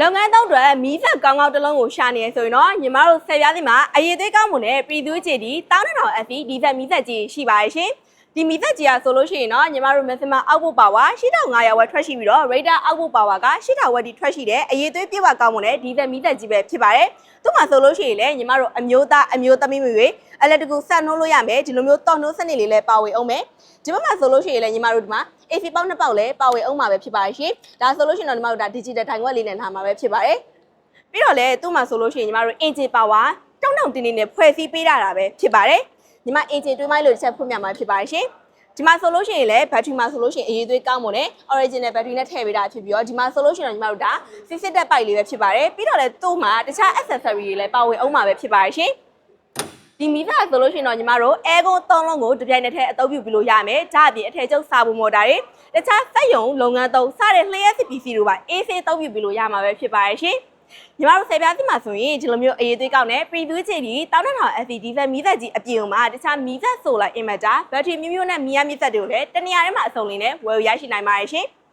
လုပ်ငန်းသုံးအတွက်မီးဆက်ကောင်းကောင်းတစ်လုံးကိုရှာနေရဆိုရင်တော့ညီမတို့ဆက်ပြားစီမှာအရေးသေးကောင်းမွန်တဲ့ပြည်သူ့ခြေတီ12000 FP ဒီဇယ်မီးဆက်ကြီးရှိပါရဲ့ရှင်ဒီမီးဆက်ကြီးကဆိုလို့ရှိရင်တော့ညီမတို့ maximum output power 8500 watt ထွက်ရှိပြီးတော့ radar output power က8000 watt ထိထွက်ရှိတဲ့အရေးသေးပြည့်ဝကောင်းမွန်တဲ့ဒီဇယ်မီးဆက်ကြီးပဲဖြစ်ပါတယ်သူ့မှာဆိုလို့ရှိရင်လည်းညီမတို့အမျိုးသားအမျိုးသမီးမျိုးတွေ electrical ဆက်နှိုးလို့ရမယ်ဒီလိုမျိုးတော်နှိုးစနစ်လေးလည်းပါဝင်အောင်မယ်ဒီဘက်မှာဆိုလို့ရှိရင်လည်းညီမတို့ဒီမှာ AC ပေါက်နှစ်ပေါက်လည်းပါဝင်အောင်မှာပဲဖြစ်ပါရဲ့ရှင်ဒါဆိုလို့ရှိရင်တော့ညီမတို့ဒါ digital ထိုင်ခွက်လေးနဲ့ထားမှာပဲဖြစ်ပါတယ်ပြီးတော့လည်းသူ့မှာဆိုလို့ရှိရင်ညီမတို့ engine power တောင်းတောင်းတင်းတင်းနဲ့ဖွဲ့စည်းပေးတာတာပဲဖြစ်ပါတယ်ညီမ engine တွေးမိုင်းလို့တစ်ချက်ဖွင့်ပြမှာဖြစ်ပါတယ်ရှင်ဒီမှာဆိုလို့ရှိရင်လည်း battery မှာဆိုလို့ရှိရင်အရေးသွေးကောင်းမွန်တဲ့ original battery နဲ့ထည့်ပေးတာဖြစ်ပြီးတော့ဒီမှာဆိုလို့ရှိရင်တော့ညီမတို့ဒါ fixed တက်ပိုက်လေးပဲဖြစ်ပါတယ်ပြီးတော့လည်းသူ့မှာတခြား accessory တွေလည်းပါဝင်အောင်မှာပဲဖြစ်ပါတယ်ရှင် ဒီမီတာဆိုလို့ရှိရင်တော့ညီမတို့ air con သုံးလုံးကိုတစ်ပြိုင်နက်တည်းအသုံးပြုပြီးလို့ရမယ်။ဒါအပြင်အထည်ချုပ်စာဘူးမော်တာတွေတခြားစက်ရုံလုပ်ငန်းသုံးစတဲ့လျှက်စစ်ပစ္စည်းတွေပါ AC သုံးပြုပြီးလို့ရမှာပဲဖြစ်ပါရဲ့ရှင်။ညီမတို့ဆယ်ပြားစီမှာဆိုရင်ဒီလိုမျိုးအရေးသေးကောက်နဲ့ preview ချီဒီ10000 FV ဒီဇယ်မီးသက်ကြီးအပြင်မှာတခြားမီးသက်ဆိုလာ inverter battery မျိုးမျိုးနဲ့မီးရမီးသက်တွေကိုလည်းတနေရာထဲမှာအစုံလေးနဲ့ဝယ်ယူရရှိနိုင်ပါရဲ့ရှင်။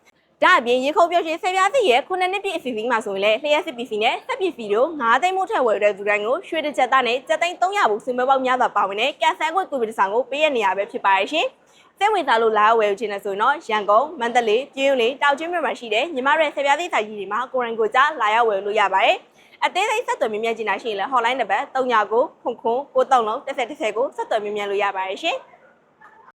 ဒါအပြင်ရေခုံပြောရှင်ဆယ်ပြားစီရဲ့ခုနှစ်နှစ်ပြည့်အစီအစဉ်မှာဆိုရင်လည်းလျှက်စစ်ပစ္စည်းနဲ့စက်ပစ္စည်းတို့9သိန်းမို့ထက်ဝယ်တဲ့သူတိုင်းကိုရွှေတစ်ချက်သားနဲ့စက်သိန်း300ဘူးစင်မပေါက်များစွာပါဝင်တဲ့ကန်ဆယ်ခွင့်ကိုဗစ်ဆောင်ကိုပေးရနေရပဲဖြစ်ပါရဲ့ရှင်။စိတ်ဝင်စားလို့လာဝယ်ယူခြင်းနဲ့ဆိုရင်တော့ရန်ကုန်မန္တလေးပြင်းဦးလေးတောင်ချင်းမြို့မှာရှိတဲ့ညီမတို့ရဲ့ဆယ်ပြားသီးဆိုင်ကြီးတွေမှာကိုရင်ကိုကြားလာရောက်ဝယ်လို့ရပါတယ်။အသေးစိတ်ဆက်သွယ်မြင်မြတ်ကြည့်နိုင်ရှိရင်လည်း hotline နံပါတ်39ကိုခွန်ခွန်93လုံး3030ကိုဆက်သွယ်မြင်မြတ်လို့ရပါတယ်ရှင်။